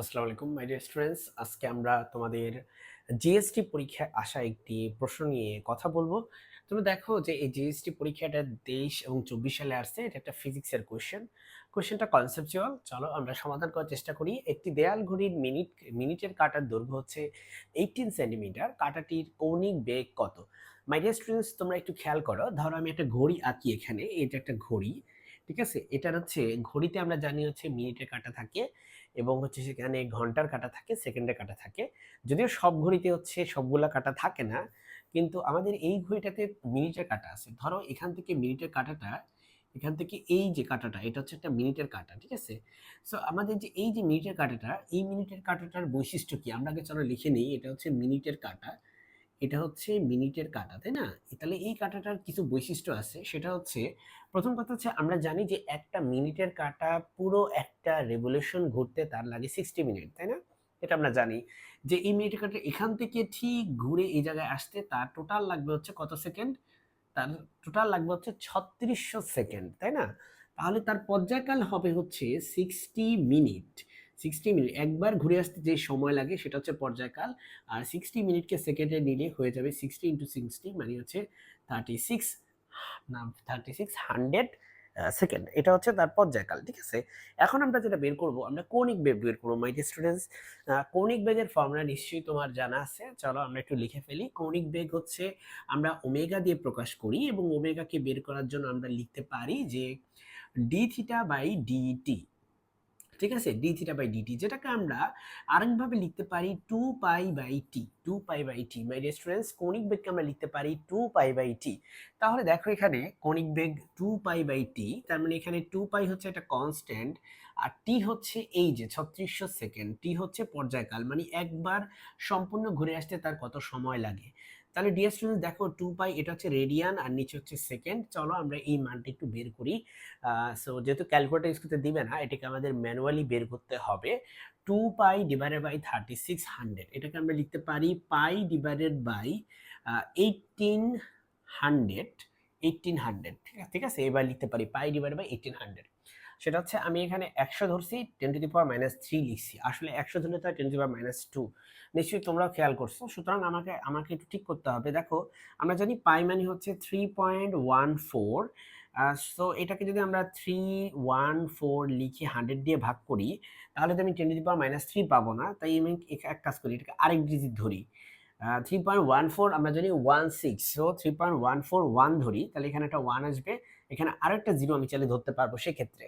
আসসালামু আলাইকুম my dear students আজকে আমরা তোমাদের জিএসটি পরীক্ষায় আসা একটি প্রশ্ন নিয়ে কথা বলব। তুমি দেখো যে এই জিএসটি পরীক্ষাটা তেইশ এবং চব্বিশ সালে আসছে। এটা একটা ফিজিক্সের কোয়েশ্চেন কোয়েশ্চেনটা কনসেপচুয়াল চলো আমরা সমাধান করার চেষ্টা করি। একটি দেয়াল ঘড়ির মিনিট মিনিটের কাটার দৈর্ঘ্য হচ্ছে এইটিন সেন্টিমিটার কাটাটির কৌণিক বেগ কত? মাই ডিয়ার স্টুডেন্টস তোমরা একটু খেয়াল করো। ধরো আমি একটা ঘড়ি আঁকি এখানে। এটা একটা ঘড়ি ঠিক আছে? এটার হচ্ছে ঘড়িতে আমরা জানি হচ্ছে মিনিটের কাটা থাকে এবং হচ্ছে সেখানে ঘণ্টার কাটা থাকে, সেকেন্ডের কাটা থাকে। যদিও সব ঘড়িতে হচ্ছে সবগুলা কাটা থাকে না, কিন্তু আমাদের এই ঘড়িটাতে মিনিটের কাটা আছে। ধরো এখান থেকে মিনিটের কাটাটা, এখান থেকে এই যে কাটাটা, এটা হচ্ছে একটা মিনিটের কাটা, ঠিক আছে? সো আমাদের যে এই যে মিনিটের কাটাটা, এই মিনিটের কাটাটার বৈশিষ্ট্য কি? আমরা আগে চলো লিখে নিই, এটা হচ্ছে মিনিটের কাটা। এটা হচ্ছে মিনিটের কাটা, তাই না? তাহলে এই কাটাটার কিছু বৈশিষ্ট্য আছে। সেটা হচ্ছে, প্রথম কথা হচ্ছে আমরা জানি যে একটা মিনিটের কাটা পুরো একটা রেভলিউশন ঘুরতে তার লাগে সিক্সটি মিনিট তাই না? এটা আমরা জানি যে এই মিনিটের কাটা এখান থেকে ঠিক ঘুরে এই জায়গায় আসতে তার টোটাল লাগবে হচ্ছে কত সেকেন্ড তার টোটাল লাগবে হচ্ছে ছত্রিশশো সেকেন্ড তাই না? তাহলে তার পর্যায়কাল হবে হচ্ছে সিক্সটি মিনিট সিক্সটি মিনিট একবার ঘুরে আসতে যে সময় লাগে সেটা হচ্ছে পর্যায়কাল। আর সিক্সটি মিনিটকে সেকেন্ডে নিলে হয়ে যাবে সিক্সটি ইন্টু সিক্সটি মানে হচ্ছে থার্টি সিক্স না থার্টি সিক্স হান্ড্রেড সেকেন্ড এটা হচ্ছে তার পর্যায়কাল, ঠিক আছে? এখন আমরা যেটা বের করব, আমরা কৌণিক বেগ বের করব মাই স্টুডেন্টস কৌণিক বেগের ফর্মুলা নিশ্চয়ই তোমার জানা আছে, চলো আমরা একটু লিখে ফেলি। কৌণিক বেগ হচ্ছে আমরা ওমেগা দিয়ে প্রকাশ করি এবং ওমেগাকে বের করার জন্য আমরা লিখতে পারি যে ডি থিটা বাই ডিটি ঠিক আছে? ডি থিটা বাই ডিটি যেটাকে আমরা আরেকভাবে লিখতে পারি two pi by T two pi by T my students কৌণিক বেগকে আমরা লিখতে পারি টু পাই বাই টি তাহলে দেখো এখানে কৌণিক বেগ টু পাই বাই টি তার মানে এখানে টু পাই হচ্ছে একটা কনস্ট্যান্ট আর টি হচ্ছে এই যে ছত্রিশশো সেকেন্ড টি হচ্ছে পর্যায়কাল মানে একবার সম্পূর্ণ ঘুরে আসতে তার কত সময় লাগে? তাহলে ডিয়ার স্টুডেন্ট দেখো টু পাই এটা হচ্ছে রেডিয়ান আর নিচে হচ্ছে সেকেন্ড চলো আমরা এই মানটা একটু বের করি। সো যেহেতু ক্যালকুলেটার ইউজ দিবে না, এটাকে আমাদের ম্যানুয়ালি বের করতে হবে। Two pi divided by thirty six hundred এটাকে আমরা লিখতে পারি pi divided by eighteen hundred eighteen hundred ঠিক আছে ঠিক আছে? এবার লিখতে পারি pi divided by eighteen hundred সেটা হচ্ছে আমি এখানে একশো ধরছি ten to the power minus three লিখছি। আসলে একশো ধরলে তো ten to the power minus two নিশ্চয়ই তোমরাও খেয়াল করছ। সুতরাং আমাকে আমাকে একটু ঠিক করতে হবে। দেখো, আমরা জানি পাই মানে হচ্ছে three point one four so এটাকে যদি আমরা থ্রি ওয়ান ফোর লিখে হান্ড্রেড দিয়ে ভাগ করি, তাহলে তো আমি ten to the power minus three পাবো না। তাই আমি এক কাজ করি, এটাকে আরেক ডিজিট ধরি। থ্রি পয়েন্ট ওয়ান ফোর আমরা জানি one six so three point one four one ধরি, তাহলে এখানে একটা ওয়ান আসবে। এখানে আরেকটা জিরো আমি চাইলে ধরতে পারব সেক্ষেত্রে।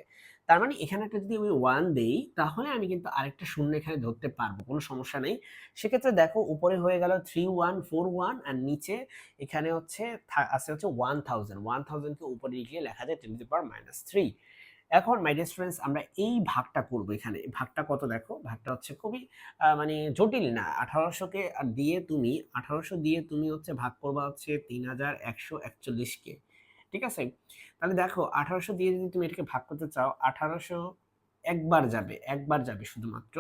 তার মানে এখানে একটা যদি আমি ওয়ান দেই, তাহলে আমি কিন্তু আরেকটা শূন্য এখানে ধরতে পারব, কোনো সমস্যা নেই। সেক্ষেত্রে দেখো উপরে হয়ে গেল থ্রি ওয়ান ফোর ওয়ান আর নিচে এখানে হচ্ছে আছে হচ্ছে ওয়ান থাউজেন্ড ওয়ান থাউজেন্ডকে উপরে লিখলে লেখা যায় ten to power minus three এখন মাই ডিয়ার স্টুডেন্টস আমরা এই ভাগটা করব এখানে। ভাগটা কত দেখো? ভাগটা হচ্ছে খুবই মানে জটিল না। আঠারোশোকে দিয়ে তুমি, আঠারোশো দিয়ে তুমি হচ্ছে ভাগ করবা হচ্ছে তিন হাজার একশো একচল্লিশকে ঠিক আছে? তাহলে দেখো, আঠারোশো দিয়ে যদি তুমি এটাকে ভাগ করতে চাও, আঠারোশো একবার যাবে একবার যাবে শুধুমাত্র।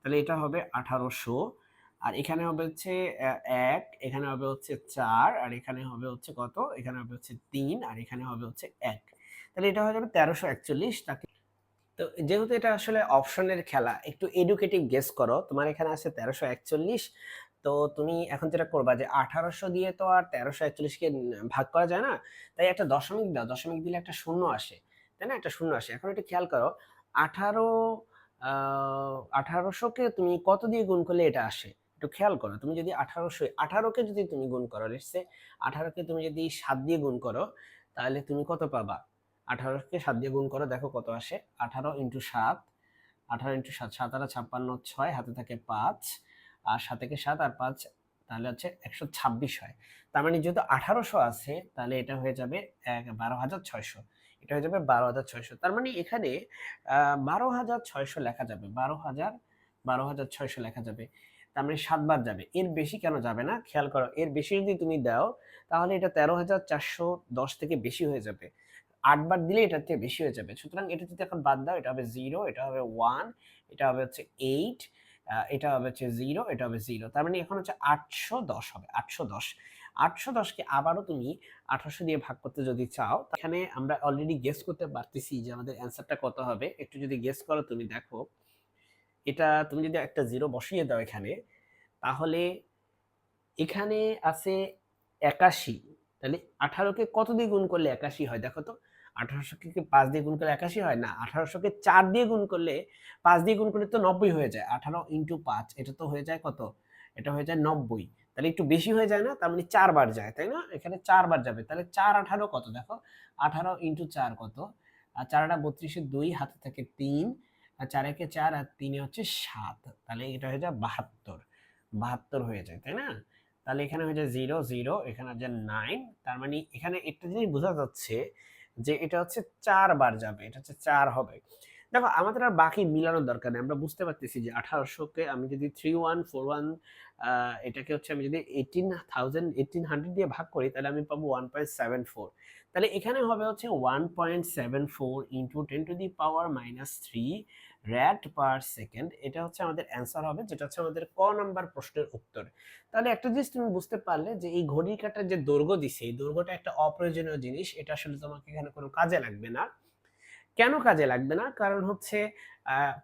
তাহলে এটা হবে আঠারোশো। আর এখানে হবে হচ্ছে এক, এখানে হবে হচ্ছে চার, আর এখানে হবে হচ্ছে কত? এখানে হবে হচ্ছে তিন, আর এখানে হবে হচ্ছে এক। তাহলে এটা হয়ে যাবে তেরোশো একচল্লিশ। তাকে, তো যেহেতু এটা আসলে অপশনের খেলা, একটু এডুকেটিভ গেস করো। তোমার এখানে আছে তেরোশো একচল্লিশ। তো তুমি এখন যেটা করবা যে আঠারোশো দিয়ে তো আর তেরোশো একচল্লিশকে ভাগ করা যায় না, তাই একটা দশমিক দাও, দশমিক দিলে একটা শূন্য আসে, তাই না? একটা শূন্য আসে। এখন একটু খেয়াল করো, আঠারো আঠারোশোকে তুমি কত দিয়ে গুণ করলে এটা আসে? একটু খেয়াল করো, তুমি যদি আঠারোশো আঠারোকে যদি তুমি গুণ করো লেটসে আঠারোকে তুমি যদি সাত দিয়ে গুণ করো, তাহলে তুমি কত পাবা? আঠারোকে সাত দিয়ে গুণ করো, দেখো কত আসে, আঠারো ইন্টু সাত, আঠারো ইন্টু সাত সাত আটা ছাপ্পান্ন, ছয়, হাতে থাকে পাঁচ আর সাত সাত আর পাঁচ তাহলে হচ্ছে একশো ছাব্বিশ হয়। তার মানে যেহেতু আঠারোশো আছে, তাহলে এটা হয়ে যাবে এক বারো হাজার ছয়শো। এটা হয়ে যাবে বারো হাজার ছয়শো। তার মানে এখানে বারো হাজার ছয়শো লেখা যাবে। বারো হাজার বারো হাজার ছয়শো লেখা যাবে। তার মানে সাতবার যাবে। এর বেশি কেন যাবে না? খেয়াল করো, এর বেশি যদি তুমি দাও, তাহলে এটা তেরো হাজার চারশো দশ থেকে বেশি হয়ে যাবে। আটবার দিলে এটার থেকে বেশি হয়ে যাবে। সুতরাং এটা যদি এখন বাদ দাও, এটা হবে জিরো, এটা হবে ওয়ান, এটা হবে হচ্ছে এইট এটা হবে হচ্ছে জিরো এটা হবে জিরো তার মানে এখন হচ্ছে আটশো দশ হবে, আটশো দশ। আটশো দশকে আবারও তুমি আঠারোশো দিয়ে ভাগ করতে যদি চাও এখানে আমরা অলরেডি গেস করতে পারতেছি যে আমাদের অ্যান্সারটা কত হবে। একটু যদি গেস করো তুমি দেখো, এটা তুমি যদি একটা জিরো বসিয়ে দাও এখানে, তাহলে এখানে আছে একাশি। তাহলে আঠারোকে কত দিয়ে গুণ করলে একাশি হয় দেখো তো? আঠারোশোকে কি পাঁচ দিয়ে গুণ করলে একাশি হয়? না আঠারোশোকে চার দিয়ে গুণ করলে পাঁচ দিয়ে গুণ করলে তো নব্বই হয়ে যায়। আঠারো ইন্টু পাঁচ, এটা তো হয়ে যায় কত? এটা হয়ে যায় নব্বই। তাহলে একটু বেশি হয়ে যায় না? তার মানে চারবার যায়, তাই না? এখানে চারবার যাবে। তাহলে চার আঠারো কত? দেখো, আঠারো ইন্টু চার কত? আর চার আটা বত্রিশে দুই, হাতে থাকে তিন। আর চার একে চার আর তিনে হচ্ছে সাত। তাহলে এটা হয়ে যায় বাহাত্তর। বাহাত্তর হয়ে যায়, তাই না? তাহলে এখানে হয়ে যায় জিরো জিরো। এখানে হচ্ছে নাইন। তার মানে এখানে একটা জিনিস বোঝা যাচ্ছে যে এটা হচ্ছে চারবার যাবে এটা হচ্ছে চার হবে। দেখো, আমাদের আর বাকি মিলানোর দরকার নেই। আমরা বুঝতে পারতেছি যে আঠারোশোকে আমি যদি থ্রি ওয়ান ফোর ওয়ান এটাকে হচ্ছে আমি যদি এইটিন থাউজেন্ড এইটিন হান্ড্রেড দিয়ে ভাগ করি, তাহলে আমি পাবো ওয়ান পয়েন্ট সেভেন ফোর তাহলে এখানে হবে হচ্ছে one point seven four into ten to the power minus three rad per second এটা হচ্ছে আমাদের অ্যান্সার হবে, যেটা হচ্ছে আমাদের ক নাম্বার প্রশ্নের উত্তর। তাহলে একটা জিনিস তুমি বুঝতে পারলে যে এই ঘড়ি কাটার যে দৈর্ঘ্য দিছে, এই দৈর্ঘ্যটা একটা অপ্রয়োজনীয় জিনিস, এটা আসলে তোমাকে এখানে কোনো কাজে লাগবে না। কেন কাজে লাগবে না? কারণ হচ্ছে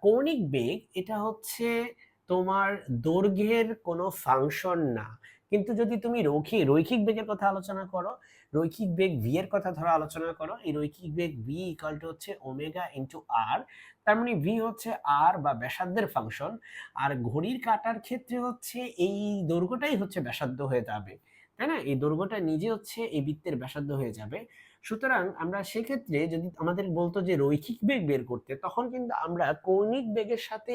কৌণিক বেগ এটা হচ্ছে তোমার দৈর্ঘ্যের কোনো ফাংশন না। কিন্তু যদি তুমি রৈখিক রৈখিক বেগের কথা আলোচনা করো, রৈখিক বেগ ভি এর কথা ধরো আলোচনা করো, এই রৈখিক বেগ ভি ইকাল টু হচ্ছে ওমেগা ইন্টু আর তার মানে ভি হচ্ছে আর বা ব্যাসার্ধের ফাংশন, আর ঘড়ির কাটার ক্ষেত্রে হচ্ছে এই দৈর্ঘ্যটাই হচ্ছে ব্যাসার্ধ হয়ে যাবে। তাই না? এই দৈর্ঘ্যটা নিজে হচ্ছে এই বৃত্তের ব্যাসার্ধ হয়ে যাবে। সুতরাং আমরা সেক্ষেত্রে যদি আমাদের বলতো যে রৈখিক বেগ বের করতে, তখন কিন্তু আমরা কৌণিক বেগের সাথে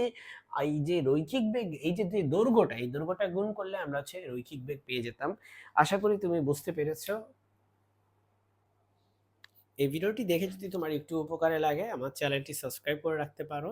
এই যে রৈখিক বেগ, এই যে যে দৈর্ঘ্যটা এই দৈর্ঘ্যটা গুণ করলে আমরা হচ্ছে রৈখিক বেগ পেয়ে যেতাম। আশা করি তুমি বুঝতে পেরেছ। এই ভিডিওটি দেখে যদি তোমার একটু উপকারে লাগে, আমার চ্যানেলটি সাবস্ক্রাইব করে রাখতে পারো।